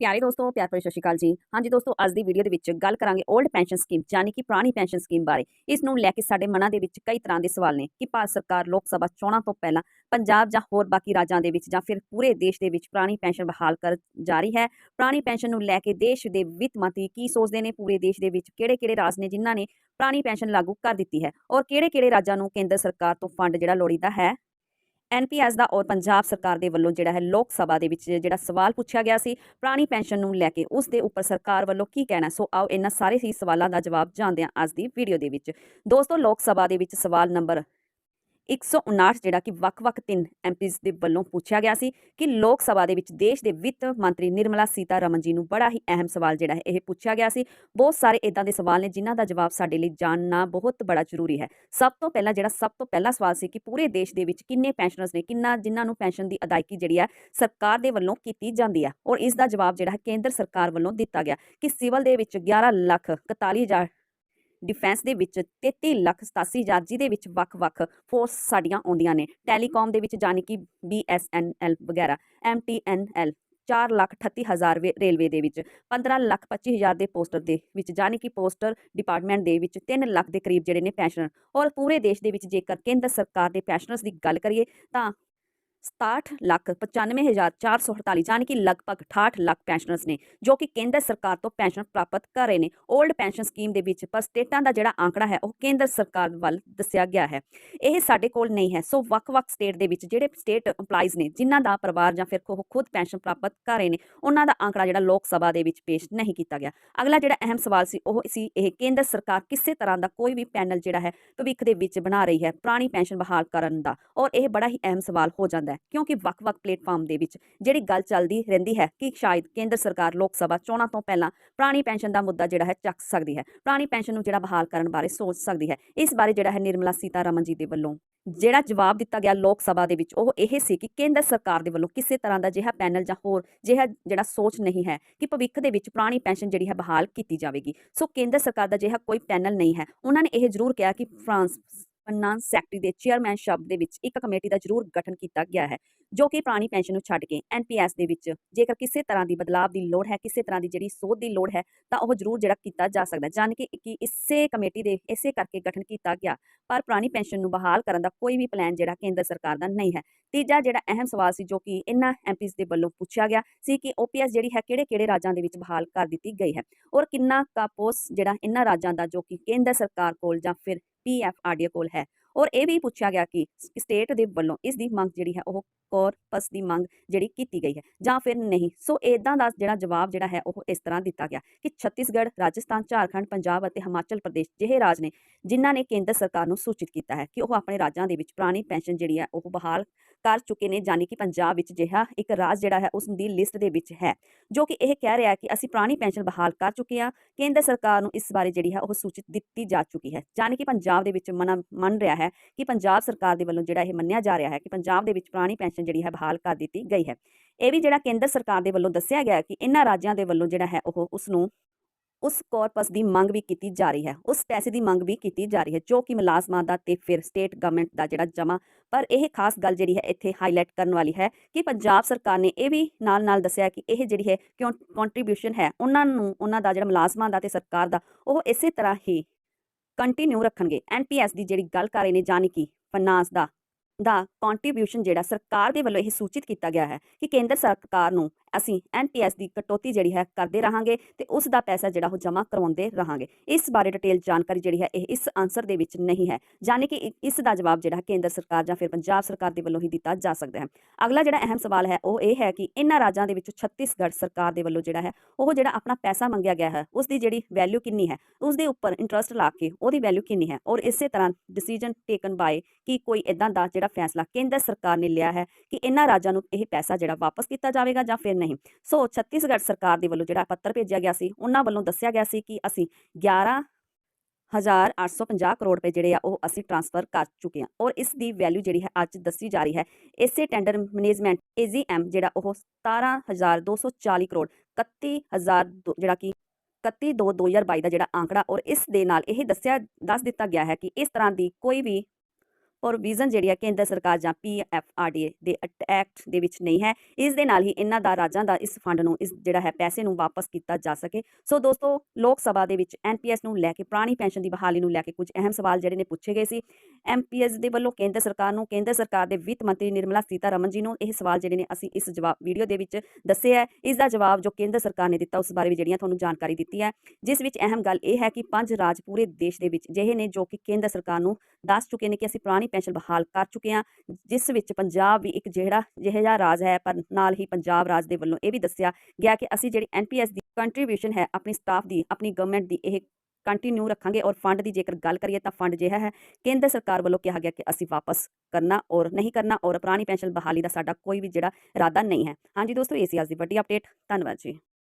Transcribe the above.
ਪਿਆਰੇ ਦੋਸਤੋ, ਪਿਆਰ ਭਰੀ ਸਤਿ ਸ਼੍ਰੀ ਅਕਾਲ ਜੀ। ਹਾਂਜੀ ਦੋਸਤੋ, ਅੱਜ ਦੀ ਵੀਡੀਓ ਦੇ ਵਿੱਚ ਗੱਲ ਕਰਾਂਗੇ 올ਡ ਪੈਨਸ਼ਨ ਸਕੀਮ ਯਾਨੀ ਕਿ ਪੁਰਾਣੀ ਪੈਨਸ਼ਨ ਸਕੀਮ ਬਾਰੇ। ਇਸ ਨੂੰ ਲੈ ਕੇ ਸਾਡੇ ਮਨਾਂ ਦੇ ਵਿੱਚ ਕਈ ਤਰ੍ਹਾਂ ਦੇ ਸਵਾਲ ਨੇ ਕਿ ਭਾਰਤ ਸਰਕਾਰ ਲੋਕ ਸਭਾ ਚੋਣਾਂ ਤੋਂ ਪਹਿਲਾਂ ਪੰਜਾਬ ਜਾਂ ਹੋਰ ਬਾਕੀ ਰਾਜਾਂ ਦੇ ਵਿੱਚ ਜਾਂ ਫਿਰ ਪੂਰੇ ਦੇਸ਼ ਦੇ ਵਿੱਚ ਪੁਰਾਣੀ ਪੈਨਸ਼ਨ ਬਹਾਲ ਕਰ ਜਾ ਰਹੀ ਹੈ। ਪੁਰਾਣੀ ਪੈਨਸ਼ਨ ਨੂੰ ਲੈ ਕੇ ਦੇਸ਼ ਦੇ ਵਿੱਤ ਮੰਤਰੀ ਕੀ ਸੋਚਦੇ ਨੇ? ਪੂਰੇ ਦੇਸ਼ ਦੇ ਵਿੱਚ ਕਿਹੜੇ-ਕਿਹੜੇ ਰਾਜ ਨੇ ਜਿਨ੍ਹਾਂ ਨੇ ਪੁਰਾਣੀ ਪੈਨਸ਼ਨ ਲਾਗੂ ਕਰ ਦਿੱਤੀ ਹੈ? ਔਰ ਕਿਹੜੇ-ਕਿਹੜੇ ਰਾਜਾਂ ਨੂੰ ਕੇਂਦਰ ਸਰਕਾਰ ਤੋਂ ਫੰਡ ਜਿਹੜਾ ਲੋੜੀਂਦਾ ਹੈ? ਐਨਪੀਐਸ ਦਾ ਔਰ ਪੰਜਾਬ ਸਰਕਾਰ ਦੇ ਵੱਲੋਂ ਜਿਹੜਾ ਹੈ ਲੋਕ ਸਭਾ ਦੇ ਵਿੱਚ ਜਿਹੜਾ ਸਵਾਲ ਪੁੱਛਿਆ ਗਿਆ ਸੀ, ਪੁਰਾਣੀ ਪੈਨਸ਼ਨ ਨੂੰ ਲੈ ਕੇ ਉਸ ਦੇ ਉੱਪਰ ਸਰਕਾਰ ਵੱਲੋਂ ਕੀ ਕਹਿਣਾ? ਸੋ ਆਓ ਇਹਨਾਂ ਸਾਰੇ ਹੀ ਸਵਾਲਾਂ ਦਾ ਜਵਾਬ ਜਾਣਦੇ ਹਾਂ ਅੱਜ ਦੀ ਵੀਡੀਓ ਦੇ ਵਿੱਚ। ਦੋਸਤੋ, ਲੋਕ ਸਭਾ ਦੇ ਵਿੱਚ ਸਵਾਲ ਨੰਬਰ 159 ਜਿਹੜਾ ਕਿ ਵੱਖ-ਵੱਖ ਤਿੰਨ ਐਮਪੀਜ਼ ਦੇ ਵੱਲੋਂ ਪੁੱਛਿਆ ਗਿਆ ਸੀ ਕਿ ਲੋਕ ਸਭਾ ਦੇ ਵਿੱਚ ਦੇਸ਼ ਦੇ ਵਿੱਤ ਮੰਤਰੀ ਨਿਰਮਲਾ ਸੀਤਾਰਮਨ ਜੀ ਨੂੰ ਬੜਾ ਹੀ ਅਹਿਮ ਸਵਾਲ ਜਿਹੜਾ ਹੈ ਇਹ ਪੁੱਛਿਆ ਗਿਆ ਸੀ। ਬਹੁਤ ਸਾਰੇ ਇਦਾਂ ਦੇ ਸਵਾਲ ਨੇ ਜਿਨ੍ਹਾਂ ਦਾ ਜਵਾਬ ਸਾਡੇ ਲਈ ਜਾਣਨਾ ਬਹੁਤ ਬੜਾ ਜ਼ਰੂਰੀ ਹੈ। ਸਭ ਤੋਂ ਪਹਿਲਾਂ ਜਿਹੜਾ ਸਭ ਤੋਂ ਪਹਿਲਾ ਸਵਾਲ ਸੀ ਕਿ ਪੂਰੇ ਦੇਸ਼ ਦੇ ਵਿੱਚ ਕਿੰਨੇ ਪੈਨਸ਼ਨਰਸ ਨੇ, ਕਿੰਨਾ ਜਿਨ੍ਹਾਂ ਨੂੰ ਪੈਨਸ਼ਨ ਦੀ ਅਦਾਇਗੀ ਜਿਹੜੀ ਹੈ ਸਰਕਾਰ ਦੇ ਵੱਲੋਂ ਕੀਤੀ ਜਾਂਦੀ ਹੈ? ਔਰ ਇਸ ਦਾ ਜਵਾਬ ਜਿਹੜਾ ਹੈ ਕੇਂਦਰ ਸਰਕਾਰ ਵੱਲੋਂ ਦਿੱਤਾ ਗਿਆ ਕਿ ਸਿਵਲ ਦੇ ਵਿੱਚ 11 ਲੱਖ 41000 ਡਿਫੈਂਸ ਦੇ ਵਿੱਚ 33 ਲੱਖ 87 ਹਜ਼ਾਰ, ਜਿਹਦੇ ਵਿੱਚ ਵੱਖ-ਵੱਖ ਫੋਰਸ ਸਾਡੀਆਂ ਆਉਂਦੀਆਂ ਨੇ। ਟੈਲੀਕਾਮ ਦੇ ਵਿੱਚ ਜਾਣੀ ਕਿ BSNL ਵਗੈਰਾ MTNL 4 ਲੱਖ 38 ਹਜ਼ਾਰ ਵੇ- ਰੇਲਵੇ ਦੇ ਵਿੱਚ 15 ਲੱਖ 25 ਹਜ਼ਾਰ ਦੇ ਪੋਸਟਰ ਦੇ ਵਿੱਚ, ਜਾਣੀ ਕਿ ਪੋਸਟਰ ਡਿਪਾਰਟਮੈਂਟ ਦੇ ਵਿੱਚ 3 ਲੱਖ ਦੇ ਕਰੀਬ ਜਿਹੜੇ ਨੇ ਪੈਨਸ਼ਨਰ। ਔਰ ਪੂਰੇ ਦੇਸ਼ ਦੇ ਵਿੱਚ ਜੇਕਰ ਕੇਂਦਰ ਸਰਕਾਰ ਦੇ ਪੈਨਸ਼ਨਰਸ ਦੀ ਗੱਲ ਕਰੀਏ, ਤਾਂ 67 ਲੱਖ 95448 ਯਾਨੀ ਕਿ ਲਗਭਗ 68 ਲੱਖ ਪੈਨਸ਼ਨਰਸ ਨੇ, ਜੋ ਕਿ ਕੇਂਦਰ ਸਰਕਾਰ ਤੋਂ ਪੈਨਸ਼ਨ ਪ੍ਰਾਪਤ ਕਰ ਰਹੇ ਨੇ। 올ਡ ਪੈਨਸ਼ਨ ਸਕੀਮ ਦੇ ਵਿੱਚ ਪਰ ਸਟੇਟਾਂ ਦਾ ਜਿਹੜਾ ਆંકੜਾ ਹੈ, ਉਹ ਕੇਂਦਰ ਸਰਕਾਰ ਵੱਲ ਦੱਸਿਆ ਗਿਆ ਹੈ। ਇਹ ਸਾਡੇ ਕੋਲ ਨਹੀਂ ਹੈ। ਸੋ ਵੱਖ-ਵੱਖ ਸਟੇਟ ਦੇ ਵਿੱਚ ਜਿਹੜੇ ਸਟੇਟ EMPLOYEES ਨੇ, ਜਿਨ੍ਹਾਂ ਦਾ ਪਰਿਵਾਰ ਜਾਂ ਫਿਰ ਉਹ ਖੁਦ ਪੈਨਸ਼ਨ ਪ੍ਰਾਪਤ ਕਰ ਰਹੇ ਨੇ, ਉਹਨਾਂ ਦਾ ਆંકੜਾ ਜਿਹੜਾ ਲੋਕ ਸਭਾ ਦੇ ਵਿੱਚ ਪੇਸ਼ ਨਹੀਂ ਕੀਤਾ ਗਿਆ। ਅਗਲਾ ਜਿਹੜਾ ਅਹਿਮ ਸਵਾਲ ਸੀ, ਉਹ ਸੀ ਇਹ ਕੇਂਦਰ ਸਰਕਾਰ ਕਿਸੇ ਤਰ੍ਹਾਂ ਦਾ ਕੋਈ ਵੀ ਪੈਨਲ ਜਿਹੜਾ ਹੈ, ਭਵਿੱਖ ਦੇ ਵਿੱਚ ਬਣਾ ਰਹੀ ਹੈ, ਪੁਰਾਣੀ ਪੈਨਸ਼ਨ ਬਹਾਲ ਕਰਨ ਦਾ? ਔਰ ਇਹ ਬੜਾ ਹੀ ਅਹਿਮ ਸਵਾਲ ਹੋ ਜਾਂਦਾ ਹੈ। ਕਿਉਂਕਿ ਵੱਖ-ਵੱਖ ਪਲੇਟਫਾਰਮ ਦੇ ਵਿੱਚ ਜਿਹੜੀ ਗੱਲ ਚੱਲਦੀ ਰਹਿੰਦੀ ਹੈ ਕਿ ਸ਼ਾਇਦ ਕੇਂਦਰ ਸਰਕਾਰ ਲੋਕ ਸਭਾ ਚੋਣਾਂ ਤੋਂ ਪਹਿਲਾਂ ਪੁਰਾਣੀ ਪੈਨਸ਼ਨ ਦਾ ਮੁੱਦਾ ਜਿਹੜਾ ਹੈ ਚੱਕ ਸਕਦੀ ਹੈ, ਪੁਰਾਣੀ ਪੈਨਸ਼ਨ ਨੂੰ ਜਿਹੜਾ ਬਹਾਲ ਕਰਨ ਬਾਰੇ ਸੋਚ ਸਕਦੀ ਹੈ। ਇਸ ਬਾਰੇ ਜਿਹੜਾ ਹੈ ਨਿਰਮਲਾ ਸੀਤਾਰਮਨ ਜੀ ਦੇ ਵੱਲੋਂ ਜਿਹੜਾ ਜਵਾਬ ਦਿੱਤਾ ਗਿਆ ਲੋਕ ਸਭਾ ਦੇ ਵਿੱਚ ਉਹ ਇਹ ਸੀ ਕਿ ਕੇਂਦਰ ਸਰਕਾਰ ਦੇ ਵੱਲੋਂ ਕਿਸੇ ਤਰ੍ਹਾਂ ਦਾ ਜਿਹਾ ਪੈਨਲ ਜਾਂ ਹੋਰ ਜਿਹਾ ਜਿਹੜਾ ਸੋਚ ਨਹੀਂ ਹੈ ਕਿ ਭਵਿੱਖ ਦੇ ਵਿੱਚ ਪੁਰਾਣੀ ਪੈਨਸ਼ਨ ਜਿਹੜੀ ਹੈ ਬਹਾਲ ਕੀਤੀ ਜਾਵੇਗੀ। ਸੋ ਕੇਂਦਰ ਸਰਕਾਰ ਦਾ ਜਿਹਾ ਕੋਈ ਪੈਨਲ ਨਹੀਂ ਹੈ। ਉਹਨਾਂ ਨੇ ਇਹ ਜ਼ਰੂਰ ਕਿਹਾ ਕਿ ਫਰਾਂਸ ਫਾਈਨਾਂਸ ਸੈਕਟਰੀ ਦੇ ਚੇਅਰਮੈਨ ਸ਼ਬਦ ਦੇ ਵਿੱਚ ਇੱਕ ਕਮੇਟੀ ਦਾ ਜ਼ਰੂਰ ਗਠਨ ਕੀਤਾ ਗਿਆ ਹੈ, ਜੋ ਕਿ ਪੁਰਾਣੀ ਪੈਨਸ਼ਨ ਨੂੰ ਛੱਡ ਕੇ ਐਨਪੀਐਸ ਦੇ ਵਿੱਚ, ਜੇਕਰ ਕਿਸੇ ਤਰ੍ਹਾਂ ਦੀ ਬਦਲਾਅ ਦੀ ਲੋੜ ਹੈ, ਕਿਸੇ ਤਰ੍ਹਾਂ ਦੀ ਜਿਹੜੀ ਸੋਧ ਦੀ ਲੋੜ ਹੈ, ਤਾਂ ਉਹ ਜ਼ਰੂਰ ਜਿਹੜਾ ਕੀਤਾ ਜਾ ਸਕਦਾ ਹੈ। ਕਿ ਕਿ ਇਸੇ ਕਮੇਟੀ ਦੇ ਇਸੇ ਕਰਕੇ ਗਠਨ ਕੀਤਾ ਗਿਆ, ਪਰ ਪੁਰਾਣੀ ਪੈਨਸ਼ਨ ਨੂੰ ਬਹਾਲ ਕਰਨ ਦਾ ਕੋਈ ਵੀ ਪਲਾਨ ਜਿਹੜਾ ਕੇਂਦਰ ਸਰਕਾਰ ਦਾ ਨਹੀਂ ਹੈ ਤੀਜਾ ਜਿਹੜਾ ਅਹਿਮ ਸਵਾਲ ਸੀ, ਜੋ ਕਿ ਇਹਨਾਂ ਐਮਪੀਸ ਦੇ ਵੱਲੋਂ ਪੁੱਛਿਆ ਗਿਆ ਸੀ ਕਿ ਓਪੀਐਸ ਜਿਹੜੀ ਹੈ, ਕਿਹੜੇ-ਕਿਹੜੇ ਰਾਜਾਂ ਦੇ ਵਿੱਚ ਬਹਾਲ ਕਰ ਦਿੱਤੀ ਗਈ ਹੈ ਔਰ ਕਿੰਨਾ ਕਾ ਪੋਸ ਜਿਹੜਾ ਇਹਨਾਂ ਰਾਜਾਂ ਦਾ ਜੋ ਕਿ ਕੇਂਦਰ ਸਰਕਾਰ ਕੋਲ ਜਾਂ ਫਿਰ ਪੀਐਫਆਰਡੀਏ ਕੋਲ ਹੈ। ਔਰ ਇਹ ਵੀ ਪੁੱਛਿਆ ਗਿਆ ਕਿ ਸਟੇਟ ਦੇ ਵੱਲੋਂ ਇਸ ਦੀ ਮੰਗ ਜਿਹੜੀ ਹੈ, ਉਹ ਕੋਰਪਸ ਦੀ ਮੰਗ ਜਿਹੜੀ ਕੀਤੀ ਗਈ ਹੈ ਜਾਂ ਫਿਰ ਨਹੀਂ? ਸੋ ਇਦਾਂ ਦਾ ਜਿਹੜਾ ਜਵਾਬ ਜਿਹੜਾ ਹੈ, ਉਹ ਇਸ ਤਰ੍ਹਾਂ ਦਿੱਤਾ ਗਿਆ ਕਿ ਛੱਤੀਸਗੜ੍ਹ, ਰਾਜਸਥਾਨ, ਝਾਰਖੰਡ, ਪੰਜਾਬ ਅਤੇ ਹਿਮਾਚਲ ਪ੍ਰਦੇਸ਼ ਜਿਹੇ ਰਾਜ ਨੇ ਜਿਨ੍ਹਾਂ ਨੇ ਕੇਂਦਰ ਸਰਕਾਰ ਨੂੰ ਸੂਚਿਤ ਕੀਤਾ ਹੈ ਕਿ ਉਹ ਆਪਣੇ ਰਾਜਾਂ ਦੇ ਵਿੱਚ ਪੁਰਾਣੀ ਪੈਨਸ਼ਨ ਜਿਹੜੀ ਹੈ, ਉਹ ਬਹਾਲ ਕਰ ਚੁੱਕੇ ਨੇ ਜਾਨੀ ਕਿ ਪੰਜਾਬ ਵਿੱਚ ਜਿਹਾ ਇੱਕ ਰਾਜ ਜਿਹੜਾ ਹੈ, ਉਸ ਦੀ ਲਿਸਟ ਦੇ ਵਿੱਚ ਹੈ, ਜੋ ਕਿ ਇਹ ਕਹਿ ਰਿਹਾ ਹੈ ਕਿ ਅਸੀਂ ਪੁਰਾਣੀ ਪੈਨਸ਼ਨ ਬਹਾਲ ਕਰ ਚੁੱਕੇ ਹਾਂ, ਕੇਂਦਰ ਸਰਕਾਰ ਨੂੰ ਇਸ ਬਾਰੇ ਜਿਹੜੀ ਹੈ, ਉਹ ਸੂਚਿਤ ਦਿੱਤੀ ਜਾ ਚੁੱਕੀ ਹੈ ਜਾਨੀ ਕਿ ਪੰਜਾਬ ਦੇ ਵਿੱਚ ਮਨ, ਮੰਨ ਰਿਹਾ ਹੈ ਕਿ ਪੰਜਾਬ ਸਰਕਾਰ ਦੇ ਵੱਲੋਂ ਜਿਹੜਾ ਇਹ ਮੰਨਿਆ ਜਾ ਰਿਹਾ ਹੈ ਕਿ ਪੰਜਾਬ ਦੇ ਵਿੱਚ ਪੁਰਾਣੀ ਪੈਨਸ਼ਨ ਜਿਹੜੀ ਹੈ ਬਹਾਲ ਕਰ ਦਿੱਤੀ ਗਈ ਹੈ। ਇਹ ਵੀ ਜਿਹੜਾ ਕੇਂਦਰ ਸਰਕਾਰ ਦੇ ਵੱਲੋਂ ਦੱਸਿਆ ਗਿਆ ਕਿ ਇਹਨਾਂ ਰਾਜਾਂ ਦੇ ਵੱਲੋਂ ਜਿਹੜਾ ਹੈ ਉਹ ਉਸ ਨੂੰ ਉਸ ਕਾਰਪਸ ਦੀ ਮੰਗ ਵੀ ਕੀਤੀ ਜਾ ਰਹੀ ਹੈ, ਉਸ ਪੈਸੇ ਦੀ ਮੰਗ ਵੀ ਕੀਤੀ ਜਾ ਰਹੀ ਹੈ, ਜੋ ਕਿ ਮੁਲਾਜ਼ਮਾਂ ਦਾ ਤੇ ਫਿਰ ਸਟੇਟ ਗਵਰਨਮੈਂਟ ਦਾ ਜਿਹੜਾ ਜਮਾ ਪਰ ਇਹ ਖਾਸ ਗੱਲ ਜਿਹੜੀ ਹੈ ਇੱਥੇ ਹਾਈਲਾਈਟ ਕਰਨ ਵਾਲੀ ਹੈ ਕਿ ਪੰਜਾਬ ਸਰਕਾਰ ਨੇ ਇਹ ਵੀ ਨਾਲ ਨਾਲ ਦੱਸਿਆ ਕਿ ਇਹ ਜਿਹੜੀ ਹੈ ਕਿਉਂ ਕੰਟਰੀਬਿਊਸ਼ਨ ਹੈ, ਉਹਨਾਂ ਨੂੰ, ਉਹਨਾਂ ਦਾ ਜਿਹੜਾ ਮੁਲਾਜ਼ਮਾਂ ਦਾ ਤੇ ਸਰਕਾਰ ਦਾ, ਉਹ ਇਸੇ ਤਰ੍ਹਾਂ ਹੀ ਕੰਟੀਨਿਊ ਰੱਖਣਗੇ। ਐਨਪੀਐਸ ਦੀ ਜਿਹੜੀ ਗੱਲ ਕਰ ਰਹੇ ਨੇ ਜਾਨੀ ਕਿ ਫਾਈਨਾਂਸ ਦਾ। ਦਾ ਕੰਟਰੀਬਿਊਸ਼ਨ ਜਿਹੜਾ ਸਰਕਾਰ ਦੇ ਵੱਲੋਂ ਇਹ ਸੂਚਿਤ ਕੀਤਾ ਗਿਆ ਹੈ ਕਿ ਕੇਂਦਰ ਸਰਕਾਰ ਨੂੰ ਅਸੀਂ ਐਨਪੀਐਸ ਦੀ ਕਟੌਤੀ ਜਿਹੜੀ ਹੈ ਕਰਦੇ ਰਹਾਂਗੇ ਤੇ ਉਸ ਦਾ ਪੈਸਾ ਜਿਹੜਾ ਉਹ ਜਮ੍ਹਾਂ ਕਰਵਾਉਂਦੇ ਰਹਾਂਗੇ। ਇਸ ਬਾਰੇ ਡਿਟੇਲ ਜਾਣਕਾਰੀ ਜਿਹੜੀ ਹੈ ਇਹ ਇਸ ਆਨਸਰ ਦੇ ਵਿੱਚ ਨਹੀਂ ਹੈ ਜਾਨੀ ਕਿ ਇਸ ਦਾ ਜਵਾਬ ਜਿਹੜਾ ਕੇਂਦਰ ਸਰਕਾਰ ਜਾਂ ਫਿਰ ਪੰਜਾਬ ਸਰਕਾਰ ਦੇ ਵੱਲੋਂ ਹੀ ਦਿੱਤਾ ਜਾ ਸਕਦਾ ਹੈ। ਅਗਲਾ ਜਿਹੜਾ ਅਹਿਮ ਸਵਾਲ ਹੈ ਉਹ ਇਹ ਹੈ ਕਿ ਇਹਨਾਂ ਰਾਜਾਂ ਦੇ ਵਿੱਚੋਂ ਛੱਤੀਸਗੜ੍ਹ ਸਰਕਾਰ ਦੇ ਵੱਲੋਂ ਜਿਹੜਾ ਹੈ ਉਹ ਜਿਹੜਾ ਆਪਣਾ ਪੈਸਾ ਮੰਗਿਆ ਗਿਆ ਹੈ, ਉਸ ਦੀ ਜਿਹੜੀ ਵੈਲਿਊ ਕਿੰਨੀ ਹੈ, ਉਸ ਦੇ ਉੱਪਰ ਇੰਟਰਸਟ ਲਾ ਕੇ ਉਹਦੀ ਵੈਲਿਊ ਕਿੰਨੀ ਹੈ ਔਰ ਇਸੇ ਤਰ੍ਹਾਂ ਡਿਸੀਜਨ ਟੇਕਨ ਬਾਏ ਕਿ ਕੋਈ ਇਦਾਂ ਦਾ ਜਿਹੜਾ ਫੈਸਲਾ ਕੇਂਦਰ ਸਰਕਾਰ ਨੇ ਲਿਆ ਹੈ ਕਿ ਇਹਨਾਂ ਰਾਜਾਂ ਨੂੰ ਇਹ ਪੈਸਾ ਜਿਹੜਾ ਵਾਪਸ ਕੀਤਾ ਜਾਵੇਗਾ ਜਾਂ ਫਿਰ ਨਹੀਂ। ਸੋ ਛੱਤੀਸਗੜ੍ਹ ਸਰਕਾਰ ਦੇ ਵੱਲੋਂ ਜਿਹੜਾ ਪੱਤਰ ਭੇਜਿਆ ਗਿਆ ਸੀ, ਉਹਨਾਂ ਵੱਲੋਂ ਦੱਸਿਆ ਗਿਆ ਸੀ ਕਿ ਅਸੀਂ 11 1850 ਕਰੋੜ ਰੁਪਏ ਜਿਹੜੇ ਆ ਉਹ ਅਸੀਂ ਟ੍ਰਾਂਸਫਰ ਕਰ ਚੁੱਕੇ ਹਾਂ ਔਰ ਇਸ ਦੀ ਵੈਲਿਊ ਜਿਹੜੀ ਹੈ ਅੱਜ ਦੱਸੀ ਜਾ ਰਹੀ ਹੈ। ਇਸੇ ਟੈਂਡਰ ਮੈਨੇਜਮੈਂਟ ਏਜੀਐਮ ਜਿਹੜਾ ਉਹ 17240 ਕਰੋੜ 31000 ਦੋ- ਜਿਹੜਾ ਕਿ 31 2 2022 ਦਾ ਜਿਹੜਾ ਆંકੜਾ ਔਰ ਇਸ ਦੇ ਨਾਲ ਇਹ ਦੱਸਿਆ, ਦੱਸ ਦਿੱਤਾ ਗਿਆ ਹੈ ਕਿ ਇਸ ਤਰ੍ਹਾਂ ਦੀ ਕੋਈ ਵੀ ਪ੍ਰੋਵੀਜ਼ਨ ਜਿਹੜੀ ਹੈ ਕੇਂਦਰ ਸਰਕਾਰ ਜਾਂ ਪੀਐਫਆਰਡੀਏ ਦੇ ਐਕਟ ਦੇ ਵਿੱਚ ਨਹੀਂ ਹੈ, ਇਸ ਦੇ ਨਾਲ ਹੀ ਇਹਨਾਂ ਦਾ ਰਾਜਾਂ ਦਾ ਇਸ ਫੰਡ ਨੂੰ ਇਸ ਜਿਹੜਾ ਹੈ ਪੈਸੇ ਨੂੰ ਵਾਪਸ ਕੀਤਾ ਜਾ ਸਕੇ। ਸੋ ਦੋਸਤੋ, ਲੋਕ ਸਭਾ ਦੇ ਵਿੱਚ ਐਨਪੀਐਸ ਨੂੰ ਲੈ ਕੇ, ਪੁਰਾਣੀ ਪੈਨਸ਼ਨ ਦੀ ਬਹਾਲੀ ਨੂੰ ਲੈ ਕੇ ਕੁਝ ਅਹਿਮ ਸਵਾਲ ਜਿਹੜੇ ਨੇ ਪੁੱਛੇ ਗਏ ਸੀ। ਐਮਪੀਐਸ ਦੇ ਵੱਲੋਂ ਕੇਂਦਰ ਸਰਕਾਰ ਨੂੰ, ਕੇਂਦਰ ਸਰਕਾਰ ਦੇ ਵਿੱਤ ਮੰਤਰੀ ਨਿਰਮਲਾ ਸੀਤਾਰਮਨ ਜੀ ਨੂੰ ਇਹ ਸਵਾਲ ਜਿਹੜੇ ਨੇ ਅਸੀਂ ਇਸ ਜਵਾਬ ਵੀਡੀਓ ਦੇ ਵਿੱਚ ਦੱਸੇ ਹੈ। ਇਸ ਦਾ ਜਵਾਬ ਜੋ ਕੇਂਦਰ ਸਰਕਾਰ ਨੇ ਦਿੱਤਾ, ਉਸ ਬਾਰੇ ਵੀ ਜਿਹੜੀਆਂ ਤੁਹਾਨੂੰ ਜਾਣਕਾਰੀ ਦਿੱਤੀ ਹੈ। ਜਿਸ ਵਿੱਚ ਅਹਿਮ ਗੱਲ ਇਹ ਹੈ ਕਿ ਪੰਜ ਰਾਜ ਪੂਰੇ ਦੇਸ਼ ਦੇ ਵਿੱਚ ਜਿਹੇ ਨੇ ਜੋ ਕਿ ਕੇਂਦਰ ਸਰਕਾਰ ਨੂੰ ਦੱਸ ਚੁੱਕੇ ਨੇ ਕਿ ਅਸੀਂ ਪੁਰਾਣੀ ਪੈਨਸ਼ਨ ਬਹਾਲ ਕਰ ਚੁੱਕੇ ਹਾਂ, ਜਿਸ ਵਿੱਚ ਪੰਜਾਬ ਵੀ ਇੱਕ ਜਿਹੜਾ ਜਿਹੇ ਰਾਜ ਹੈ, ਪਰ ਨਾਲ ਹੀ ਪੰਜਾਬ ਰਾਜ ਦੇ ਵੱਲੋਂ ਇਹ ਵੀ ਦੱਸਿਆ ਗਿਆ ਕਿ ਅਸੀਂ ਜਿਹੜੀ ਐਨਪੀਐਸ ਦੀ ਕੰਟਰੀਬਿਊਸ਼ਨ ਹੈ, ਆਪਣੀ ਸਟਾਫ ਦੀ, ਆਪਣੀ ਗਵਰਨਮੈਂਟ ਦੀ ਇਹ ਕੰਟੀਨਿਊ ਰੱਖਾਂਗੇ ਔਰ ਫੰਡ ਦੀ ਜੇਕਰ ਗੱਲ ਕਰੀਏ ਤਾਂ ਫੰਡ ਜਿਹੜਾ ਹੈ, ਕੇਂਦਰ ਸਰਕਾਰ ਵੱਲੋਂ ਕਿਹਾ ਗਿਆ ਕਿ ਅਸੀਂ ਵਾਪਸ ਕਰਨਾ ਔਰ ਨਹੀਂ ਕਰਨਾ ਔਰ ਪੁਰਾਣੀ ਪੈਨਸ਼ਨ ਬਹਾਲੀ ਦਾ ਸਾਡਾ ਕੋਈ ਵੀ ਜਿਹੜਾ ਇਰਾਦਾ ਨਹੀਂ ਹੈ। ਹਾਂਜੀ ਦੋਸਤੋ, ਇਹ ਦੀ ਵੱਡੀ ਅਪਡੇਟ ਧੰਨਵਾਦ ਜੀ।